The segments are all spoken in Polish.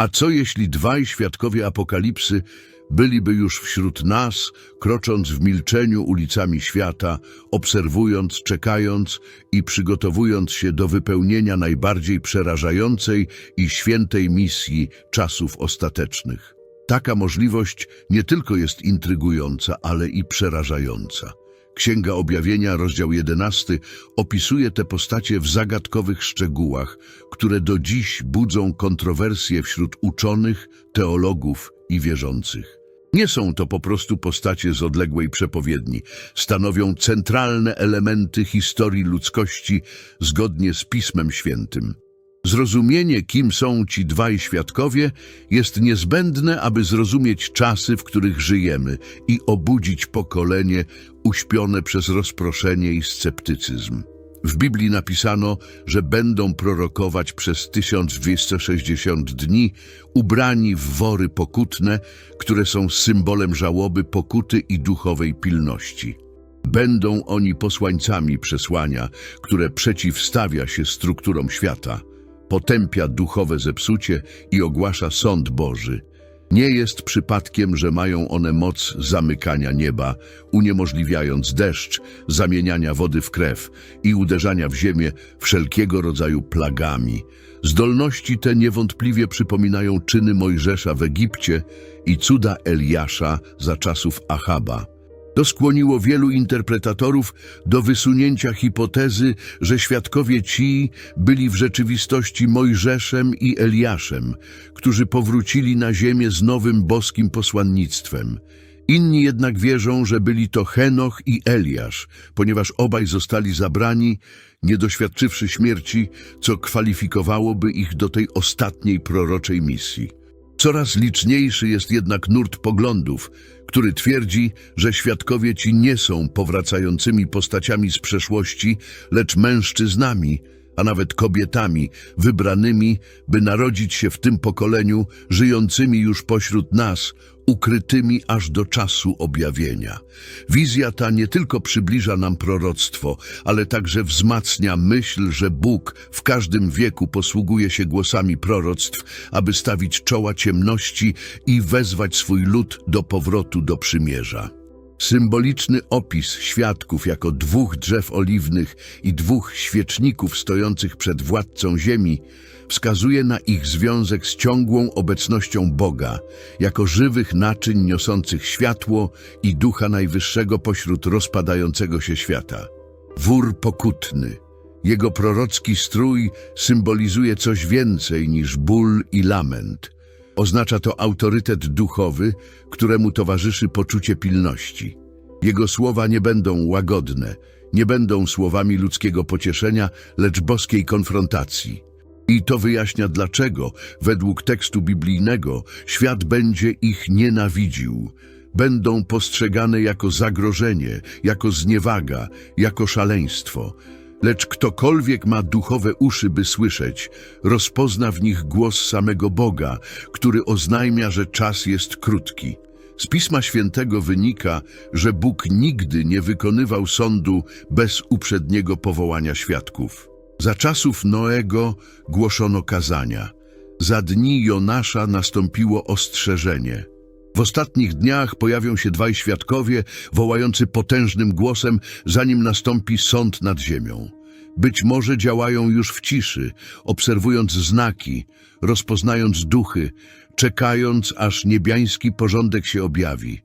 A co jeśli dwaj świadkowie apokalipsy byliby już wśród nas, krocząc w milczeniu ulicami świata, obserwując, czekając i przygotowując się do wypełnienia najbardziej przerażającej i świętej misji czasów ostatecznych? Taka możliwość nie tylko jest intrygująca, ale i przerażająca. Księga Objawienia, rozdział 11, opisuje te postacie w zagadkowych szczegółach, które do dziś budzą kontrowersje wśród uczonych, teologów i wierzących. Nie są to po prostu postacie z odległej przepowiedni. Stanowią centralne elementy historii ludzkości zgodnie z Pismem Świętym. Zrozumienie, kim są ci dwaj świadkowie, jest niezbędne, aby zrozumieć czasy, w których żyjemy i obudzić pokolenie uśpione przez rozproszenie i sceptycyzm. W Biblii napisano, że będą prorokować przez 1260 dni, ubrani w wory pokutne, które są symbolem żałoby, pokuty i duchowej pilności. Będą oni posłańcami przesłania, które przeciwstawia się strukturom świata, potępia duchowe zepsucie i ogłasza sąd Boży. Nie jest przypadkiem, że mają one moc zamykania nieba, uniemożliwiając deszcz, zamieniania wody w krew i uderzania w ziemię wszelkiego rodzaju plagami. Zdolności te niewątpliwie przypominają czyny Mojżesza w Egipcie i cuda Eliasza za czasów Achaba. To skłoniło wielu interpretatorów do wysunięcia hipotezy, że świadkowie ci byli w rzeczywistości Mojżeszem i Eliaszem, którzy powrócili na ziemię z nowym boskim posłannictwem. Inni jednak wierzą, że byli to Henoch i Eliasz, ponieważ obaj zostali zabrani, nie doświadczywszy śmierci, co kwalifikowałoby ich do tej ostatniej proroczej misji. Coraz liczniejszy jest jednak nurt poglądów, który twierdzi, że świadkowie ci nie są powracającymi postaciami z przeszłości, lecz mężczyznami, a nawet kobietami, wybranymi, by narodzić się w tym pokoleniu, żyjącymi już pośród nas, ukrytymi aż do czasu objawienia. Wizja ta nie tylko przybliża nam proroctwo, ale także wzmacnia myśl, że Bóg w każdym wieku posługuje się głosami proroctw, aby stawić czoła ciemności i wezwać swój lud do powrotu do przymierza. Symboliczny opis świadków jako dwóch drzew oliwnych i dwóch świeczników stojących przed władcą ziemi wskazuje na ich związek z ciągłą obecnością Boga, jako żywych naczyń niosących światło i ducha najwyższego pośród rozpadającego się świata. Wór pokutny. Jego prorocki strój symbolizuje coś więcej niż ból i lament. Oznacza to autorytet duchowy, któremu towarzyszy poczucie pilności. Jego słowa nie będą łagodne, nie będą słowami ludzkiego pocieszenia, lecz boskiej konfrontacji. I to wyjaśnia dlaczego, według tekstu biblijnego, świat będzie ich nienawidził. Będą postrzegane jako zagrożenie, jako zniewaga, jako szaleństwo. Lecz ktokolwiek ma duchowe uszy, by słyszeć, rozpozna w nich głos samego Boga, który oznajmia, że czas jest krótki. Z Pisma Świętego wynika, że Bóg nigdy nie wykonywał sądu bez uprzedniego powołania świadków. Za czasów Noego głoszono kazania. Za dni Jonasza nastąpiło ostrzeżenie. W ostatnich dniach pojawią się dwaj świadkowie, wołający potężnym głosem, zanim nastąpi sąd nad ziemią. Być może działają już w ciszy, obserwując znaki, rozpoznając duchy, czekając, aż niebiański porządek się objawi.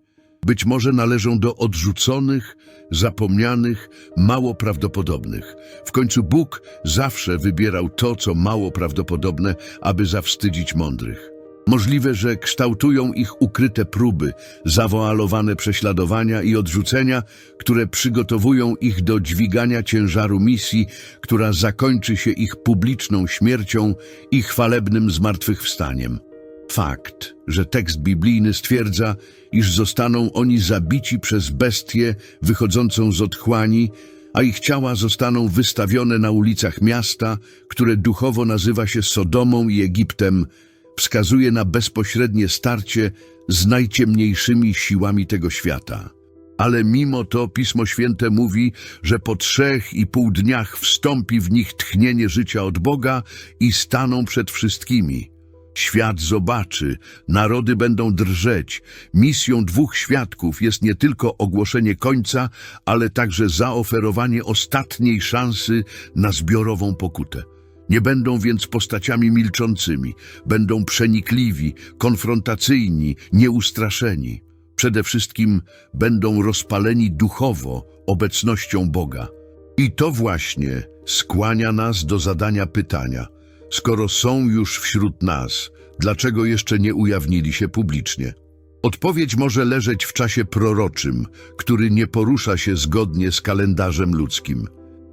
Być może należą do odrzuconych, zapomnianych, mało prawdopodobnych. W końcu Bóg zawsze wybierał to, co mało prawdopodobne, aby zawstydzić mądrych. Możliwe, że kształtują ich ukryte próby, zawoalowane prześladowania i odrzucenia, które przygotowują ich do dźwigania ciężaru misji, która zakończy się ich publiczną śmiercią i chwalebnym zmartwychwstaniem. Fakt, że tekst biblijny stwierdza, iż zostaną oni zabici przez bestię wychodzącą z otchłani, a ich ciała zostaną wystawione na ulicach miasta, które duchowo nazywa się Sodomą i Egiptem, wskazuje na bezpośrednie starcie z najciemniejszymi siłami tego świata. Ale mimo to Pismo Święte mówi, że po trzech i pół dniach wstąpi w nich tchnienie życia od Boga i staną przed wszystkimi. Świat zobaczy, narody będą drżeć. Misją dwóch świadków jest nie tylko ogłoszenie końca, ale także zaoferowanie ostatniej szansy na zbiorową pokutę. Nie będą więc postaciami milczącymi, będą przenikliwi, konfrontacyjni, nieustraszeni. Przede wszystkim będą rozpaleni duchowo obecnością Boga. I to właśnie skłania nas do zadania pytania: skoro są już wśród nas, dlaczego jeszcze nie ujawnili się publicznie? Odpowiedź może leżeć w czasie proroczym, który nie porusza się zgodnie z kalendarzem ludzkim.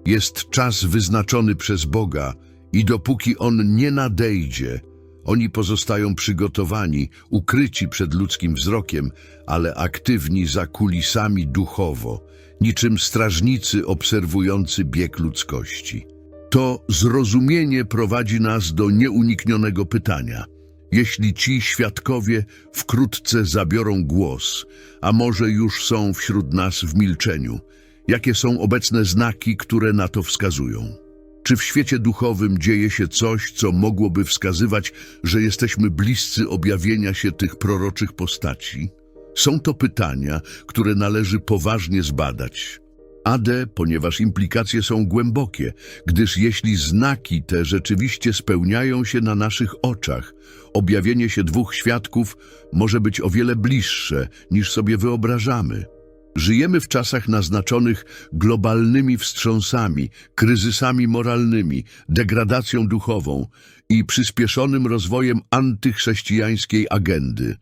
Jest czas wyznaczony przez Boga i dopóki on nie nadejdzie, oni pozostają przygotowani, ukryci przed ludzkim wzrokiem, ale aktywni za kulisami duchowo, niczym strażnicy obserwujący bieg ludzkości. To zrozumienie prowadzi nas do nieuniknionego pytania. Jeśli ci świadkowie wkrótce zabiorą głos, a może już są wśród nas w milczeniu, jakie są obecne znaki, które na to wskazują? Czy w świecie duchowym dzieje się coś, co mogłoby wskazywać, że jesteśmy bliscy objawienia się tych proroczych postaci? Są to pytania, które należy poważnie zbadać. Ade, ponieważ implikacje są głębokie, gdyż jeśli znaki te rzeczywiście spełniają się na naszych oczach, objawienie się dwóch świadków może być o wiele bliższe, niż sobie wyobrażamy. Żyjemy w czasach naznaczonych globalnymi wstrząsami, kryzysami moralnymi, degradacją duchową i przyspieszonym rozwojem antychrześcijańskiej agendy.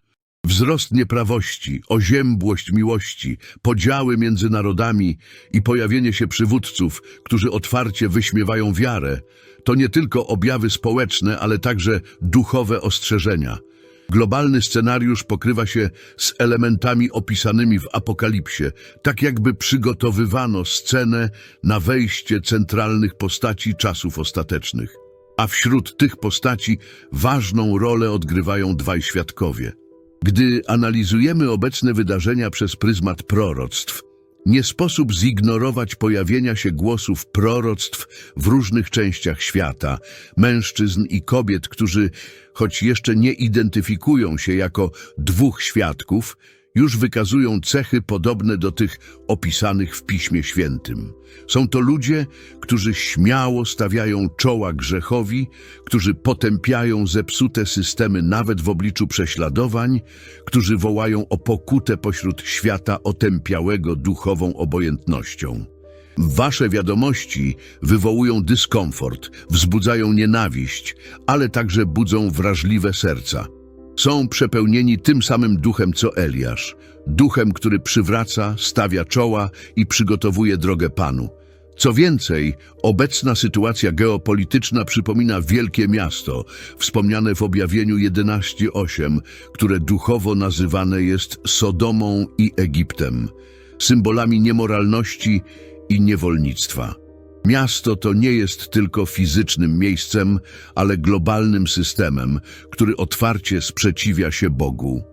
Wzrost nieprawości, oziębłość miłości, podziały między narodami i pojawienie się przywódców, którzy otwarcie wyśmiewają wiarę, to nie tylko objawy społeczne, ale także duchowe ostrzeżenia. Globalny scenariusz pokrywa się z elementami opisanymi w Apokalipsie, tak jakby przygotowywano scenę na wejście centralnych postaci czasów ostatecznych. A wśród tych postaci ważną rolę odgrywają dwaj świadkowie. Gdy analizujemy obecne wydarzenia przez pryzmat proroctw, nie sposób zignorować pojawienia się głosów proroctw w różnych częściach świata, mężczyzn i kobiet, którzy, choć jeszcze nie identyfikują się jako dwóch świadków, już wykazują cechy podobne do tych opisanych w Piśmie Świętym. Są to ludzie, którzy śmiało stawiają czoła grzechowi, którzy potępiają zepsute systemy nawet w obliczu prześladowań, którzy wołają o pokutę pośród świata otępiałego duchową obojętnością. Wasze wiadomości wywołują dyskomfort, wzbudzają nienawiść, ale także budzą wrażliwe serca. Są przepełnieni tym samym duchem co Eliasz, duchem, który przywraca, stawia czoła i przygotowuje drogę Panu. Co więcej, obecna sytuacja geopolityczna przypomina wielkie miasto, wspomniane w objawieniu 11.8, które duchowo nazywane jest Sodomą i Egiptem, symbolami niemoralności i niewolnictwa. Miasto to nie jest tylko fizycznym miejscem, ale globalnym systemem, który otwarcie sprzeciwia się Bogu.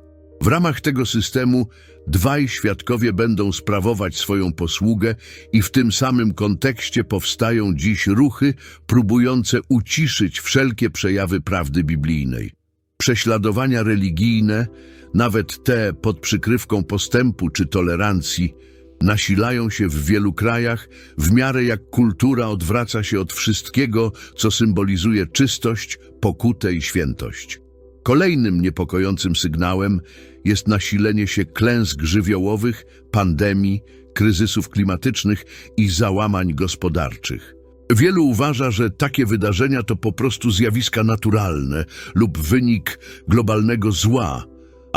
W ramach tego systemu dwaj świadkowie będą sprawować swoją posługę i w tym samym kontekście powstają dziś ruchy próbujące uciszyć wszelkie przejawy prawdy biblijnej. Prześladowania religijne, nawet te pod przykrywką postępu czy tolerancji, nasilają się w wielu krajach, w miarę jak kultura odwraca się od wszystkiego, co symbolizuje czystość, pokutę i świętość. Kolejnym niepokojącym sygnałem jest nasilenie się klęsk żywiołowych, pandemii, kryzysów klimatycznych i załamań gospodarczych. Wielu uważa, że takie wydarzenia to po prostu zjawiska naturalne lub wynik globalnego zła,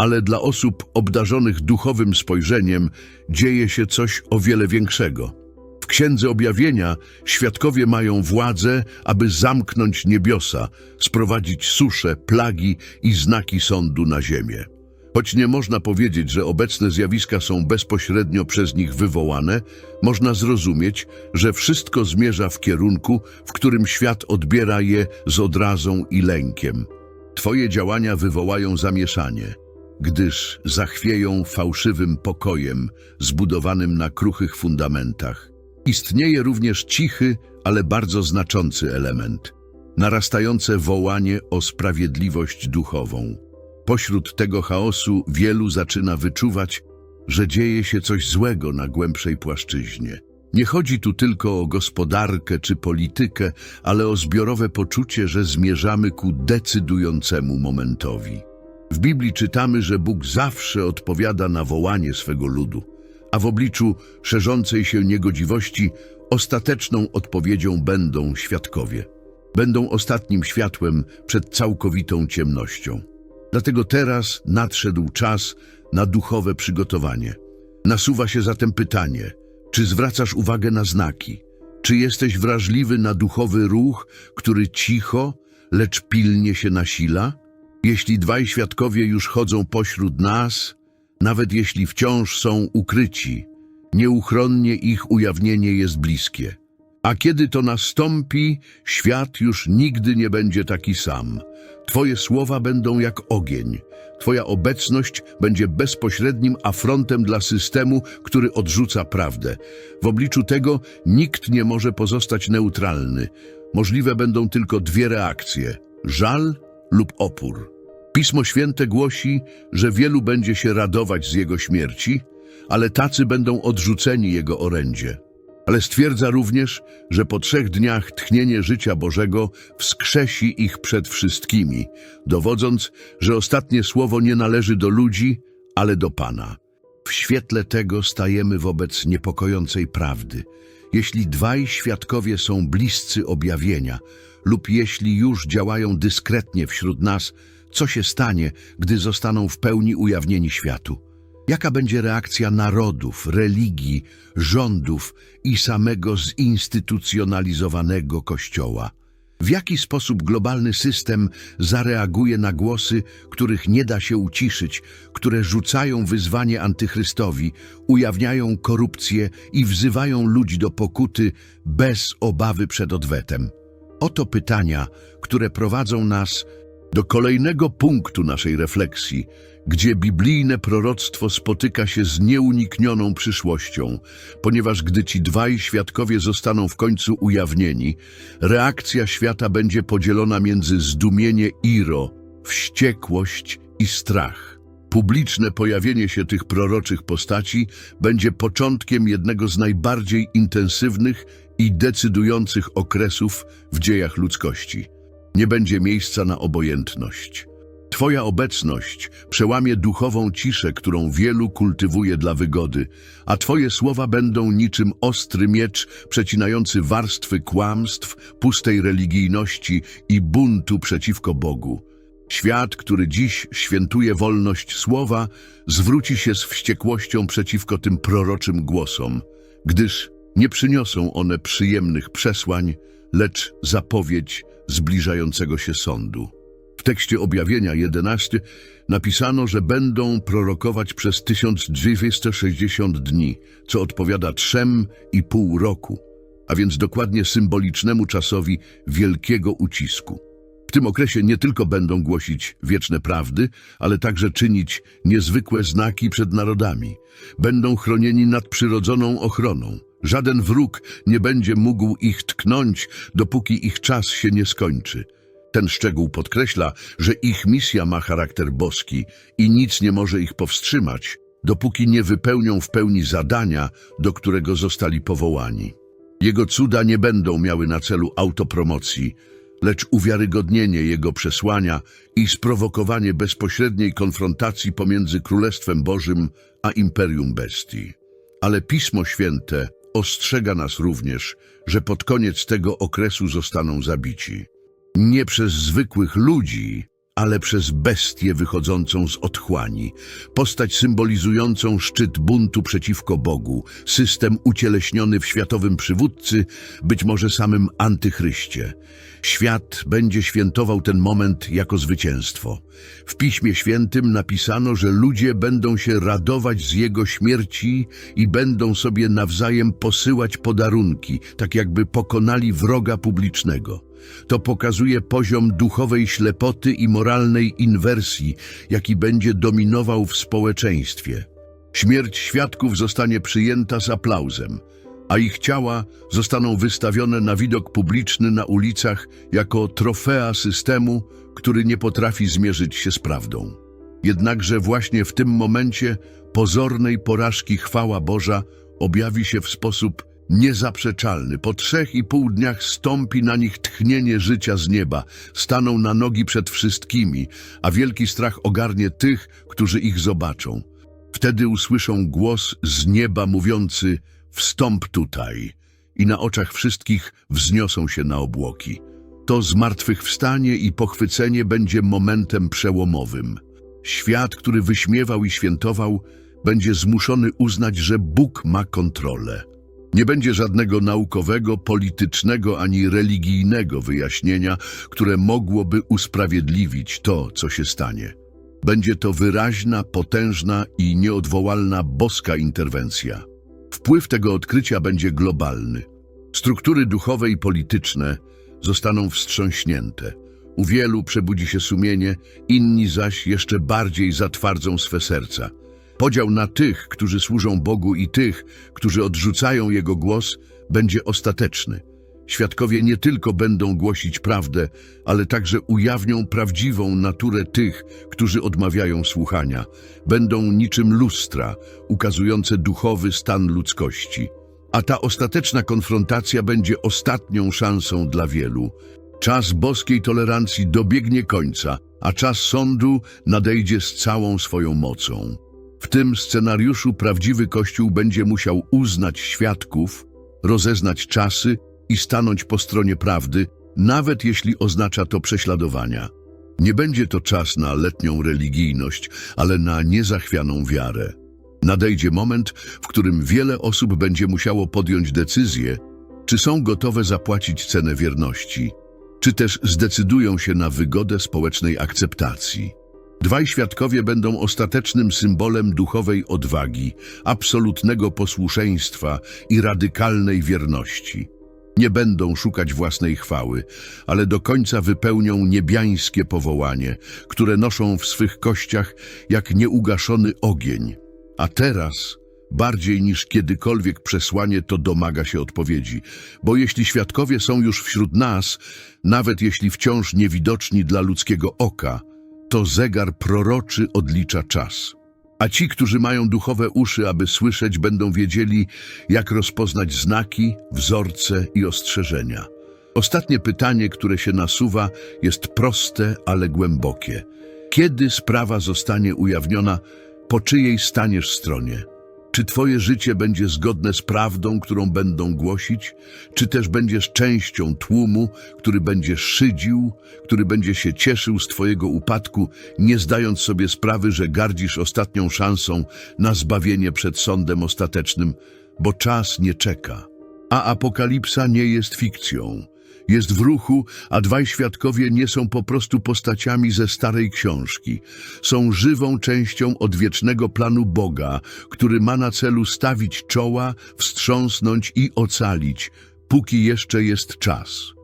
ale dla osób obdarzonych duchowym spojrzeniem dzieje się coś o wiele większego. W Księdze Objawienia świadkowie mają władzę, aby zamknąć niebiosa, sprowadzić susze, plagi i znaki sądu na ziemię. Choć nie można powiedzieć, że obecne zjawiska są bezpośrednio przez nich wywołane, można zrozumieć, że wszystko zmierza w kierunku, w którym świat odbiera je z odrazą i lękiem. Twoje działania wywołają zamieszanie gdyż zachwieją fałszywym pokojem zbudowanym na kruchych fundamentach. Istnieje również cichy, ale bardzo znaczący element. narastające wołanie o sprawiedliwość duchową. Pośród tego chaosu wielu zaczyna wyczuwać, że dzieje się coś złego na głębszej płaszczyźnie. Nie chodzi tu tylko o gospodarkę czy politykę, ale o zbiorowe poczucie, że zmierzamy ku decydującemu momentowi. W Biblii czytamy, że Bóg zawsze odpowiada na wołanie swego ludu, a w obliczu szerzącej się niegodziwości ostateczną odpowiedzią będą świadkowie. Będą ostatnim światłem przed całkowitą ciemnością. Dlatego teraz nadszedł czas na duchowe przygotowanie. Nasuwa się zatem pytanie, czy zwracasz uwagę na znaki? Czy jesteś wrażliwy na duchowy ruch, który cicho, lecz pilnie się nasila? Jeśli dwaj świadkowie już chodzą pośród nas, nawet jeśli wciąż są ukryci, nieuchronnie ich ujawnienie jest bliskie. A kiedy to nastąpi, świat już nigdy nie będzie taki sam. Twoje słowa będą jak ogień. Twoja obecność będzie bezpośrednim afrontem dla systemu, który odrzuca prawdę. W obliczu tego nikt nie może pozostać neutralny. Możliwe będą tylko dwie reakcje: żal lub opór. Pismo Święte głosi, że wielu będzie się radować z jego śmierci, ale tacy będą odrzuceni jego orędzie. Ale stwierdza również, że po trzech dniach tchnienie życia Bożego wskrzesi ich przed wszystkimi, dowodząc, że ostatnie słowo nie należy do ludzi, ale do Pana. W świetle tego stajemy wobec niepokojącej prawdy. Jeśli dwaj świadkowie są bliscy objawienia lub jeśli już działają dyskretnie wśród nas, co się stanie, gdy zostaną w pełni ujawnieni światu? Jaka będzie reakcja narodów, religii, rządów i samego zinstytucjonalizowanego Kościoła? W jaki sposób globalny system zareaguje na głosy, których nie da się uciszyć, które rzucają wyzwanie antychrystowi, ujawniają korupcję i wzywają ludzi do pokuty bez obawy przed odwetem? Oto pytania, które prowadzą nas do kolejnego punktu naszej refleksji, gdzie biblijne proroctwo spotyka się z nieuniknioną przyszłością, ponieważ gdy ci dwaj świadkowie zostaną w końcu ujawnieni, reakcja świata będzie podzielona między zdumienie Iro, wściekłość i strach. Publiczne pojawienie się tych proroczych postaci będzie początkiem jednego z najbardziej intensywnych i decydujących okresów w dziejach ludzkości. Nie będzie miejsca na obojętność. Twoja obecność przełamie duchową ciszę, którą wielu kultywuje dla wygody, a Twoje słowa będą niczym ostry miecz przecinający warstwy kłamstw, pustej religijności i buntu przeciwko Bogu. Świat, który dziś świętuje wolność słowa, zwróci się z wściekłością przeciwko tym proroczym głosom, gdyż nie przyniosą one przyjemnych przesłań, lecz zapowiedź zbliżającego się sądu. W tekście objawienia 11 napisano, że będą prorokować przez 1260 dni, co odpowiada trzem i pół roku, a więc dokładnie symbolicznemu czasowi wielkiego ucisku. W tym okresie nie tylko będą głosić wieczne prawdy, ale także czynić niezwykłe znaki przed narodami. Będą chronieni nadprzyrodzoną ochroną. Żaden wróg nie będzie mógł ich tknąć, dopóki ich czas się nie skończy. Ten szczegół podkreśla, że ich misja ma charakter boski i nic nie może ich powstrzymać, dopóki nie wypełnią w pełni zadania, do którego zostali powołani. Jego cuda nie będą miały na celu autopromocji, lecz uwiarygodnienie Jego przesłania i sprowokowanie bezpośredniej konfrontacji pomiędzy Królestwem Bożym a Imperium Bestii. Ale Pismo Święte ostrzega nas również, że pod koniec tego okresu zostaną zabici. Nie przez zwykłych ludzi, ale przez bestię wychodzącą z otchłani, postać symbolizującą szczyt buntu przeciwko Bogu, system ucieleśniony w światowym przywódcy, być może samym antychryście. Świat będzie świętował ten moment jako zwycięstwo. W Piśmie Świętym napisano, że ludzie będą się radować z jego śmierci i będą sobie nawzajem posyłać podarunki, tak jakby pokonali wroga publicznego. To pokazuje poziom duchowej ślepoty i moralnej inwersji, jaki będzie dominował w społeczeństwie. Śmierć świadków zostanie przyjęta z aplauzem. a ich ciała zostaną wystawione na widok publiczny na ulicach jako trofea systemu, który nie potrafi zmierzyć się z prawdą. Jednakże właśnie w tym momencie pozornej porażki chwała Boża objawi się w sposób niezaprzeczalny. Po trzech i pół dniach stąpi na nich tchnienie życia z nieba, staną na nogi przed wszystkimi, a wielki strach ogarnie tych, którzy ich zobaczą. Wtedy usłyszą głos z nieba mówiący wstąp tutaj i na oczach wszystkich wzniosą się na obłoki. To zmartwychwstanie i pochwycenie będzie momentem przełomowym. Świat, który wyśmiewał i świętował, będzie zmuszony uznać, że Bóg ma kontrolę. Nie będzie żadnego naukowego, politycznego ani religijnego wyjaśnienia, które mogłoby usprawiedliwić to, co się stanie. Będzie to wyraźna, potężna i nieodwołalna boska interwencja. Wpływ tego odkrycia będzie globalny. Struktury duchowe i polityczne zostaną wstrząśnięte. U wielu przebudzi się sumienie, inni zaś jeszcze bardziej zatwardzą swe serca. Podział na tych, którzy służą Bogu i tych, którzy odrzucają Jego głos, będzie ostateczny. Świadkowie nie tylko będą głosić prawdę, ale także ujawnią prawdziwą naturę tych, którzy odmawiają słuchania. Będą niczym lustra, ukazujące duchowy stan ludzkości. A ta ostateczna konfrontacja będzie ostatnią szansą dla wielu. Czas boskiej tolerancji dobiegnie końca, a czas sądu nadejdzie z całą swoją mocą. W tym scenariuszu prawdziwy Kościół będzie musiał uznać świadków, rozeznać czasy i stanąć po stronie prawdy, nawet jeśli oznacza to prześladowania. Nie będzie to czas na letnią religijność, ale na niezachwianą wiarę. Nadejdzie moment, w którym wiele osób będzie musiało podjąć decyzję, czy są gotowe zapłacić cenę wierności, czy też zdecydują się na wygodę społecznej akceptacji. Dwaj świadkowie będą ostatecznym symbolem duchowej odwagi, absolutnego posłuszeństwa i radykalnej wierności. Nie będą szukać własnej chwały, ale do końca wypełnią niebiańskie powołanie, które noszą w swych kościach jak nieugaszony ogień. A teraz, bardziej niż kiedykolwiek przesłanie to domaga się odpowiedzi, bo jeśli świadkowie są już wśród nas, nawet jeśli wciąż niewidoczni dla ludzkiego oka, to zegar proroczy odlicza czas. A ci, którzy mają duchowe uszy, aby słyszeć, będą wiedzieli, jak rozpoznać znaki, wzorce i ostrzeżenia. Ostatnie pytanie, które się nasuwa, jest proste, ale głębokie. Kiedy sprawa zostanie ujawniona, po czyjej staniesz stronie? Czy twoje życie będzie zgodne z prawdą, którą będą głosić? Czy też będziesz częścią tłumu, który będzie szydził, który będzie się cieszył z twojego upadku, nie zdając sobie sprawy, że gardzisz ostatnią szansą na zbawienie przed sądem ostatecznym, bo czas nie czeka. A apokalipsa nie jest fikcją. Jest w ruchu, a dwaj świadkowie nie są po prostu postaciami ze starej książki. Są żywą częścią odwiecznego planu Boga, który ma na celu stawić czoła, wstrząsnąć i ocalić, póki jeszcze jest czas.